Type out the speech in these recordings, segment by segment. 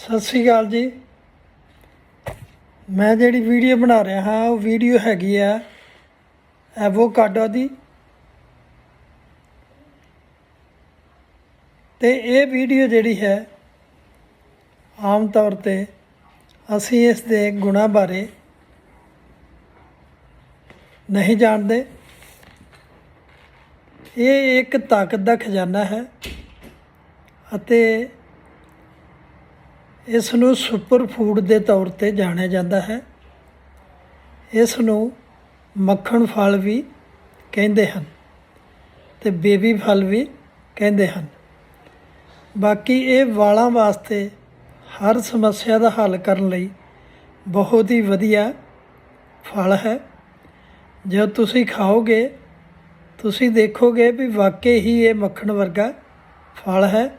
ਸਤਿ ਸ੍ਰੀ ਅਕਾਲ ਜੀ। ਮੈਂ ਜਿਹੜੀ ਵੀਡੀਓ ਬਣਾ ਰਿਹਾ ਹਾਂ, ਉਹ ਵੀਡੀਓ ਹੈਗੀ ਆ ਐਵੋਕਾਡੋ ਦੀ। ਤੇ ਇਹ ਵੀਡੀਓ ਜਿਹੜੀ ਹੈ, ਆਮ ਤੌਰ ਤੇ ਅਸੀਂ ਇਸ ਦੇ ਗੁਣਾਂ ਬਾਰੇ ਨਹੀਂ ਜਾਣਦੇ। ਇਹ ਇੱਕ ਤਾਕਤ ਦਾ ਖਜ਼ਾਨਾ ਹੈ ਅਤੇ ਇਸ ਨੂੰ ਸੁਪਰ ਫੂਡ ਦੇ ਤੌਰ ਤੇ ਜਾਣਿਆ ਜਾਂਦਾ ਹੈ। ਇਸ ਨੂੰ ਮੱਖਣ ਫਲ ਵੀ ਕਹਿੰਦੇ ਹਨ ਤੇ ਬੇਬੀ ਫਲ ਵੀ ਕਹਿੰਦੇ ਹਨ। ਬਾਕੀ ਇਹ ਵਾਲਾਂ ਵਾਸਤੇ ਹਰ ਸਮੱਸਿਆ ਦਾ ਹੱਲ ਕਰਨ ਲਈ ਬਹੁਤ ਹੀ ਵਧੀਆ ਫਲ ਹੈ। ਜਦੋਂ ਤੁਸੀਂ ਖਾਓਗੇ, ਤੁਸੀਂ ਦੇਖੋਗੇ ਵੀ ਵਾਕਈ ਹੀ ਇਹ ਮੱਖਣ ਵਰਗਾ ਫਲ ਹੈ।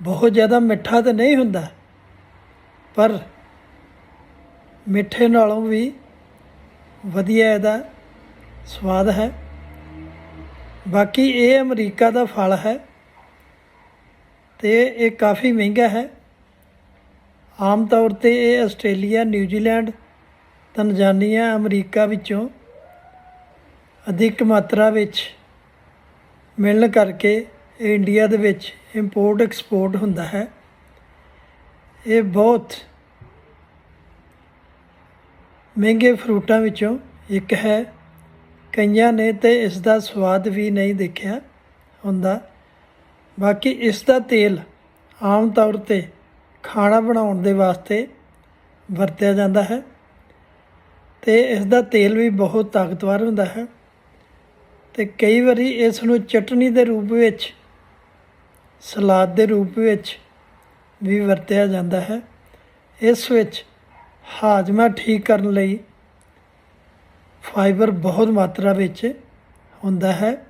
ਬਹੁਤ ਜ਼ਿਆਦਾ ਮਿੱਠਾ ਤਾਂ ਨਹੀਂ ਹੁੰਦਾ, ਪਰ ਮਿੱਠੇ ਨਾਲੋਂ ਵੀ ਵਧੀਆ ਇਹਦਾ ਸਵਾਦ ਹੈ। ਬਾਕੀ ਇਹ ਅਮਰੀਕਾ ਦਾ ਫਲ ਹੈ ਤੇ ਇਹ ਕਾਫੀ ਮਹਿੰਗਾ ਹੈ। ਆਮ ਤੌਰ ਤੇ ਇਹ ਆਸਟ੍ਰੇਲੀਆ, ਨਿਊਜ਼ੀਲੈਂਡ, ਤਨਜ਼ਾਨੀਆ, ਅਮਰੀਕਾ ਵਿੱਚੋਂ ਅਧਿਕ ਮਾਤਰਾ ਵਿੱਚ ਮਿਲਣ ਕਰਕੇ ਇੰਡੀਆ ਦੇ ਵਿੱਚ ਇੰਪੋਰਟ ਐਕਸਪੋਰਟ ਹੁੰਦਾ ਹੈ। ਇਹ ਬਹੁਤ ਮਹਿੰਗੇ ਫਰੂਟਾਂ ਵਿੱਚੋਂ ਇੱਕ ਹੈ। ਕਈਆਂ ਨੇ ਤੇ ਇਸ ਦਾ ਸਵਾਦ ਵੀ ਨਹੀਂ ਦੇਖਿਆ ਹੁੰਦਾ। ਬਾਕੀ ਇਸ ਦਾ ਤੇਲ ਆਮ ਤੌਰ ਤੇ ਖਾਣਾ ਬਣਾਉਣ ਦੇ ਵਾਸਤੇ ਵਰਤਿਆ ਜਾਂਦਾ ਹੈ ਤੇ ਇਸ ਦਾ ਤੇਲ ਵੀ ਬਹੁਤ ਤਾਕਤਵਰ ਹੁੰਦਾ ਹੈ ਤੇ ਕਈ ਵਾਰੀ ਇਸ ਨੂੰ ਚਟਨੀ ਦੇ ਰੂਪ ਵਿੱਚ ਸਲਾਦ ਦੇ ਰੂਪ ਵਿੱਚ ਵੀ ਵਰਤਿਆ ਜਾਂਦਾ ਹੈ। ਇਸ ਵਿੱਚ ਹਾਜ਼ਮਾ ਠੀਕ ਕਰਨ ਲਈ ਫਾਈਬਰ ਬਹੁਤ ਮਾਤਰਾ ਵਿੱਚ ਹੁੰਦਾ ਹੈ।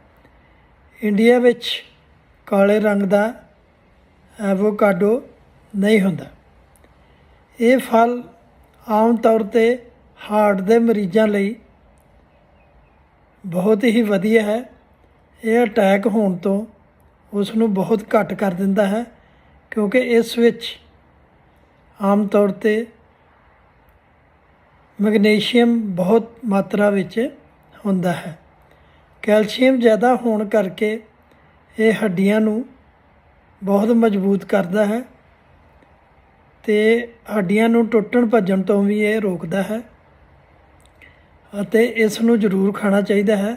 ਇੰਡੀਆ ਵਿੱਚ ਕਾਲੇ ਰੰਗ ਦਾ ਐਵੋਕਾਡੋ ਨਹੀਂ ਹੁੰਦਾ। ਇਹ ਫਲ ਆਮ ਤੌਰ ਤੇ ਹਾਰਟ ਦੇ ਮਰੀਜ਼ਾਂ ਲਈ ਬਹੁਤ ਹੀ ਵਧੀਆ ਹੈ। ਇਹ ਅਟੈਕ ਹੋਣ ਤੋਂ ਉਸ ਨੂੰ ਬਹੁਤ ਘੱਟ ਕਰ ਦਿੰਦਾ ਹੈ, ਕਿਉਂਕਿ ਇਸ ਵਿੱਚ ਆਮ ਤੌਰ ਤੇ ਮੈਗਨੀਸ਼ੀਅਮ ਬਹੁਤ ਮਾਤਰਾ ਵਿੱਚ ਹੁੰਦਾ ਹੈ। ਕੈਲਸ਼ੀਅਮ ਜ਼ਿਆਦਾ ਹੋਣ ਕਰਕੇ ਇਹ ਹੱਡੀਆਂ ਨੂੰ ਬਹੁਤ ਮਜ਼ਬੂਤ ਕਰਦਾ ਹੈ ਤੇ ਹੱਡੀਆਂ ਨੂੰ ਟੁੱਟਣ ਭੱਜਣ ਤੋਂ ਵੀ ਇਹ ਰੋਕਦਾ ਹੈ ਅਤੇ ਇਸ ਨੂੰ ਜ਼ਰੂਰ ਖਾਣਾ ਚਾਹੀਦਾ ਹੈ।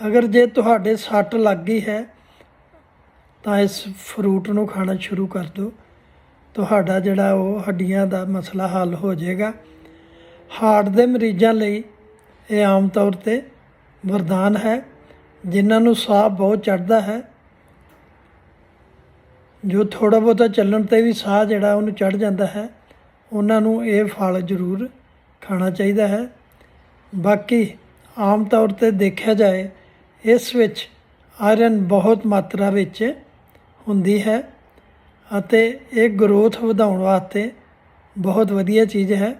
ਅਗਰ ਜੇ ਤੁਹਾਡੇ ਸੱਟ ਲੱਗ ਗਈ ਹੈ ਤਾਂ ਇਸ ਫਰੂਟ ਨੂੰ ਖਾਣਾ ਸ਼ੁਰੂ ਕਰ ਦਿਓ। ਤੁਹਾਡਾ ਜਿਹੜਾ ਉਹ ਹੱਡੀਆਂ ਦਾ ਮਸਲਾ ਹੱਲ ਹੋ ਜਾਏਗਾ। ਹਾਰਟ ਦੇ ਮਰੀਜ਼ਾਂ ਲਈ ਇਹ ਆਮ ਤੌਰ ਤੇ ਵਰਦਾਨ ਹੈ। ਜਿਨ੍ਹਾਂ ਨੂੰ ਸਾਹ ਬਹੁਤ ਚੜਦਾ ਹੈ, ਜੋ ਥੋੜਾ ਬਹੁਤਾ ਚੱਲਣ ਤੇ ਵੀ ਸਾਹ ਜਿਹੜਾ ਉਹਨੂੰ ਚੜ ਜਾਂਦਾ ਹੈ, ਉਹਨਾਂ ਨੂੰ ਇਹ ਫਲ ਜ਼ਰੂਰ ਖਾਣਾ ਚਾਹੀਦਾ ਹੈ। ਬਾਕੀ ਆਮ ਤੌਰ ਤੇ ਦੇਖਿਆ ਜਾਏ, ਇਸ ਵਿੱਚ ਆਇਰਨ ਬਹੁਤ ਮਾਤਰਾ ਵਿੱਚ ਹੁੰਦੀ ਹੈ ਅਤੇ ਇਹ ਗਰੋਥ ਵਧਾਉਣ ਵਾਸਤੇ ਬਹੁਤ ਵਧੀਆ ਚੀਜ਼ ਹੈ।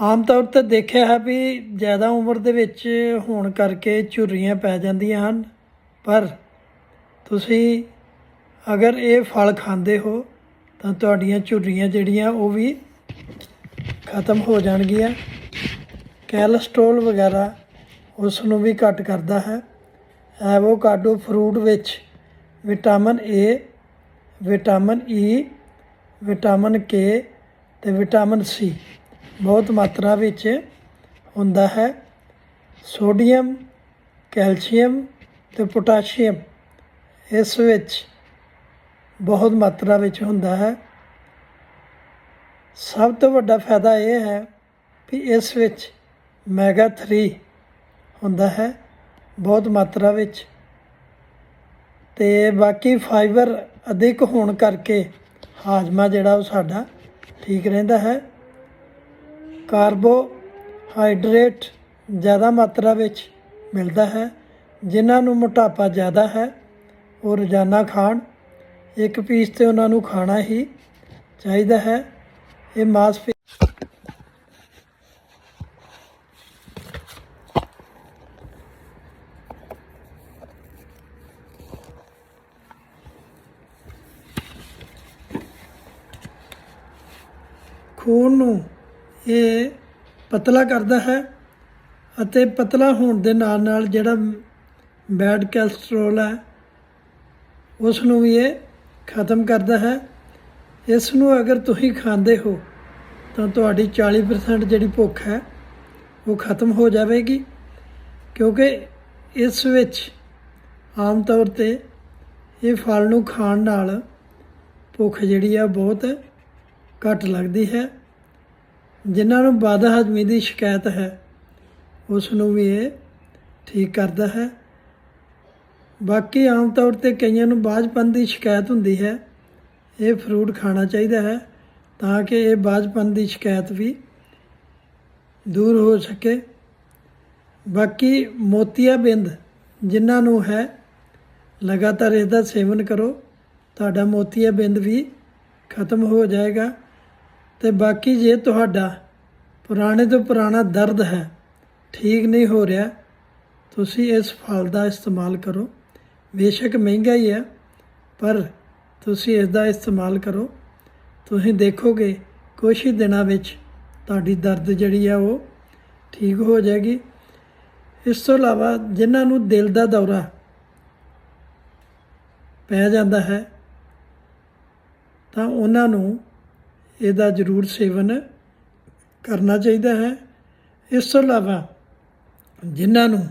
ਆਮ ਤੌਰ ਤੇ ਦੇਖਿਆ ਹੈ ਵੀ ਜ਼ਿਆਦਾ ਉਮਰ ਦੇ ਵਿੱਚ ਹੋਣ ਕਰਕੇ ਝੁਰਰੀਆਂ ਪੈ ਜਾਂਦੀਆਂ ਹਨ, ਪਰ ਤੁਸੀਂ ਅਗਰ ਇਹ ਫਲ ਖਾਂਦੇ ਹੋ ਤਾਂ ਤੁਹਾਡੀਆਂ ਝੁਰਰੀਆਂ ਜਿਹੜੀਆਂ ਉਹ ਵੀ ਖਤਮ ਹੋ ਜਾਣਗੀਆਂ। ਕੈਲਸਟ੍ਰੋਲ ਵਗੈਰਾ ਉਸ ਨੂੰ ਵੀ ਘੱਟ ਕਰਦਾ ਹੈ। ਐਵੋਕਾਡੋ ਫਰੂਟ ਵਿੱਚ vitamin A vitamin E vitamin K ਅਤੇ ਵਿਟਾਮਿਨ ਸੀ ਬਹੁਤ ਮਾਤਰਾ ਵਿੱਚ ਹੁੰਦਾ ਹੈ। ਸੋਡੀਅਮ, ਕੈਲਸ਼ੀਅਮ ਅਤੇ ਪੋਟਾਸ਼ੀਅਮ ਇਸ ਵਿੱਚ ਬਹੁਤ ਮਾਤਰਾ ਵਿੱਚ ਹੁੰਦਾ ਹੈ। ਸਭ ਤੋਂ ਵੱਡਾ ਫਾਇਦਾ ਇਹ ਹੈ ਕਿ ਇਸ ਵਿੱਚ ਮੈਗਾ 3 ਹੁੰਦਾ ਹੈ। ਬਹੁਤ ਮਾਤਰਾ ਵਿੱਚ। ਤੇ ਬਾਕੀ ਫਾਈਬਰ ਅਧਿਕ ਹੋਣ ਕਰਕੇ ਹਾਜ਼ਮਾ ਜਿਹੜਾ ਉਹ ਸਾਡਾ ਠੀਕ ਰਹਿੰਦਾ ਹੈ। ਕਾਰਬੋਹਾਈਡਰੇਟ ਜ਼ਿਆਦਾ ਮਾਤਰਾ ਵਿੱਚ ਮਿਲਦਾ ਹੈ, ਜਿਨ੍ਹਾਂ ਨੂੰ ਮੋਟਾਪਾ ਜ਼ਿਆਦਾ ਹੈ, ਉਹ ਰੋਜ਼ਾਨਾ ਖਾਣ। ਇੱਕ ਪੀਸ ਤੇ ਉਹਨਾਂ ਨੂੰ ਖਾਣਾ ਹੀ ਚਾਹੀਦਾ ਹੈ। ਇਹ ਮਾਸ ਖੂਨ ਨੂੰ ਇਹ ਪਤਲਾ ਕਰਦਾ ਹੈ ਅਤੇ ਪਤਲਾ ਹੋਣ ਦੇ ਨਾਲ ਨਾਲ ਜਿਹੜਾ ਬੈਡ ਕੋਲੇਸਟ੍ਰੋਲ ਹੈ, ਉਸ ਨੂੰ ਵੀ ਇਹ ਖਤਮ ਕਰਦਾ ਹੈ। ਇਸ ਨੂੰ ਅਗਰ ਤੁਸੀਂ ਖਾਂਦੇ ਹੋ, ਤਾਂ ਤੁਹਾਡੀ 40% ਜਿਹੜੀ ਭੁੱਖ ਹੈ, ਉਹ ਖਤਮ ਹੋ ਜਾਵੇਗੀ, ਕਿਉਂਕਿ ਇਸ ਵਿੱਚ ਆਮ ਤੌਰ ਤੇ ਇਹ ਫਲ ਨੂੰ ਖਾਣ ਨਾਲ ਭੁੱਖ ਜਿਹੜੀ ਆ ਬਹੁਤ ਘੱਟ ਲੱਗਦੀ ਹੈ। ਜਿਨ੍ਹਾਂ ਨੂੰ ਬਾਦ ਹਜ਼ਮੀ ਦੀ ਸ਼ਿਕਾਇਤ ਹੈ, ਉਸ ਨੂੰ ਵੀ ਇਹ ਠੀਕ ਕਰਦਾ ਹੈ। ਬਾਕੀ ਆਮ ਤੌਰ ਤੇ ਕਈਆਂ ਨੂੰ ਬਾਜਪਨ ਦੀ ਸ਼ਿਕਾਇਤ ਹੁੰਦੀ ਹੈ। ਇਹ ਫਰੂਟ ਖਾਣਾ ਚਾਹੀਦਾ ਹੈ ਤਾਂ ਕਿ ਇਹ ਬਾਜ਼ਪਨ ਦੀ ਸ਼ਿਕਾਇਤ ਵੀ ਦੂਰ ਹੋ ਸਕੇ। ਬਾਕੀ ਮੋਤੀਆ ਬਿੰਦ ਜਿਨ੍ਹਾਂ ਨੂੰ ਹੈ, ਲਗਾਤਾਰ ਇਸ ਸੇਵਨ ਕਰੋ, ਤੁਹਾਡਾ ਮੋਤੀਆ ਬਿੰਦ ਵੀ ਖਤਮ ਹੋ ਜਾਏਗਾ। ਤੇ ਬਾਕੀ ਜੇ ਤੁਹਾਡਾ ਪੁਰਾਣੇ ਤੋਂ ਪੁਰਾਣਾ ਦਰਦ ਹੈ, ਠੀਕ ਨਹੀਂ ਹੋ ਰਿਹਾ, ਤੁਸੀਂ ਇਸ ਫਲ ਦਾ ਇਸਤੇਮਾਲ ਕਰੋ। ਬੇਸ਼ੱਕ ਮਹਿੰਗਾ ਹੀ ਹੈ, ਪਰ ਤੁਸੀਂ ਇਸ ਦਾ ਇਸਤੇਮਾਲ ਕਰੋ। ਤੁਸੀਂ ਦੇਖੋਗੇ, ਕੁਛ ਹੀ ਦਿਨਾਂ ਵਿੱਚ ਤੁਹਾਡੀ ਦਰਦ ਜਿਹੜੀ ਆ ਉਹ ਠੀਕ ਹੋ ਜਾਏਗੀ। ਇਸ ਤੋਂ ਇਲਾਵਾ ਜਿਨ੍ਹਾਂ ਨੂੰ ਦਿਲ ਦਾ ਦੌਰਾ ਪੈ ਜਾਂਦਾ ਹੈ, ਤਾਂ ਉਹਨਾਂ ਨੂੰ ਇਹਦਾ ਜ਼ਰੂਰ ਸੇਵਨ ਕਰਨਾ ਚਾਹੀਦਾ ਹੈ। ਇਸ ਤੋਂ ਇਲਾਵਾ ਜਿਨ੍ਹਾਂ ਨੂੰ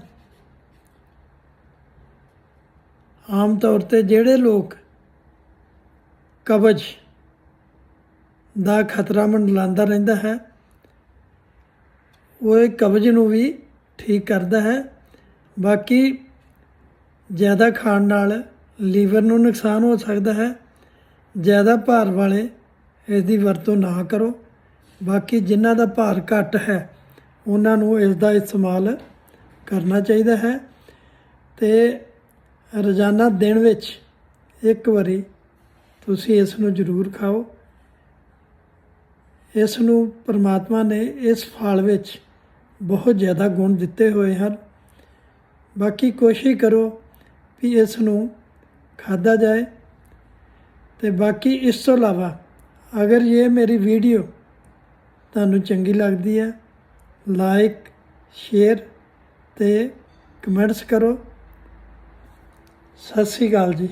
ਆਮ ਤੌਰ ਤੇ ਜਿਹੜੇ ਲੋਕ ਕਬਜ਼ ਦਾ ਖਤਰਾ ਮੰਡਲਾਉਂਦਾ ਰਹਿੰਦਾ ਹੈ, ਉਹ ਇਹ ਕਬਜ਼ ਨੂੰ ਵੀ ਠੀਕ ਕਰਦਾ ਹੈ। ਬਾਕੀ ਜ਼ਿਆਦਾ ਖਾਣ ਨਾਲ ਲੀਵਰ ਨੂੰ ਨੁਕਸਾਨ ਹੋ ਸਕਦਾ ਹੈ। ਜ਼ਿਆਦਾ ਭਾਰ ਵਾਲੇ ਇਸ ਦੀ ਵਰਤੋਂ ਨਾ ਕਰੋ। ਬਾਕੀ ਜਿਨ੍ਹਾਂ ਦਾ ਭਾਰ ਘੱਟ ਹੈ, ਉਹਨਾਂ ਨੂੰ ਇਸ ਦਾ ਇਸਤੇਮਾਲ ਕਰਨਾ ਚਾਹੀਦਾ ਹੈ। ਤੇ ਰੋਜ਼ਾਨਾ ਦਿਨ ਵਿੱਚ ਇੱਕ ਵਾਰੀ ਤੁਸੀਂ ਇਸ ਨੂੰ ਜ਼ਰੂਰ ਖਾਓ। ਇਸ ਨੂੰ ਪਰਮਾਤਮਾ ਨੇ ਇਸ ਫਲ ਵਿੱਚ ਬਹੁਤ ਜ਼ਿਆਦਾ ਗੁਣ ਦਿੱਤੇ ਹੋਏ ਹਨ। ਬਾਕੀ ਕੋਸ਼ਿਸ਼ ਕਰੋ ਵੀ ਇਸ ਨੂੰ ਖਾਧਾ ਜਾਏ। ਤੇ ਬਾਕੀ ਇਸ ਤੋਂ ਇਲਾਵਾ ਅਗਰ ਇਹ ਮੇਰੀ ਵੀਡੀਓ ਤੁਹਾਨੂੰ ਚੰਗੀ ਲੱਗਦੀ ਹੈ ਲਾਈਕ ਸ਼ੇਅਰ ਤੇ ਕਮੈਂਟਸ ਕਰੋ। ਸਤਿ ਸ੍ਰੀ ਅਕਾਲ ਜੀ।